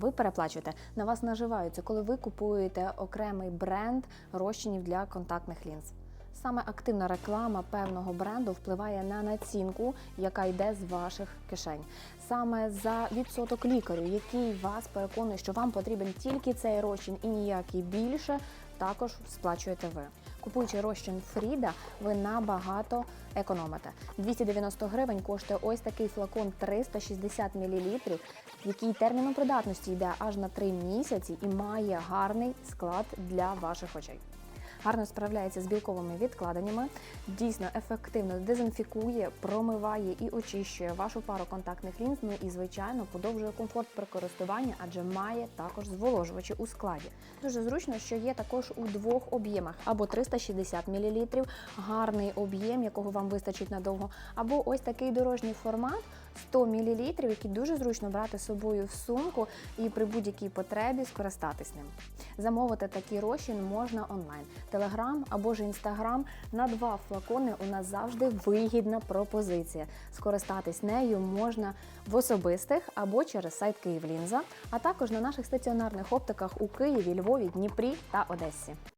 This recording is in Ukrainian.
Ви переплачуєте. На вас наживаються, коли ви купуєте окремий бренд розчинів для контактних лінз. Саме активна реклама певного бренду впливає на націнку, яка йде з ваших кишень. Саме за відсоток лікарю, який вас переконує, що вам потрібен тільки цей розчин і ніякий більше, також сплачуєте ви. Купуючи розчин Фріда, ви набагато економите. 290 гривень коштує ось такий флакон 360 мл, який терміном придатності йде аж на 3 місяці і має гарний склад для ваших очей. Гарно справляється з білковими відкладеннями, дійсно ефективно дезінфікує, промиває і очищує вашу пару контактних лінз. Ну і звичайно подовжує комфорт при користуванні, адже має також зволожувачі у складі. Дуже зручно, що є також у двох об'ємах: або 360 мл, гарний об'єм, якого вам вистачить надовго, або ось такий дорожній формат. 100 мл, який дуже зручно брати з собою в сумку і при будь-якій потребі скористатись ним. Замовити такий розчин можна онлайн. Телеграм або ж інстаграм на два флакони у нас завжди вигідна пропозиція. Скористатись нею можна в особистих або через сайт Київлінза, а також на наших стаціонарних оптиках у Києві, Львові, Дніпрі та Одесі.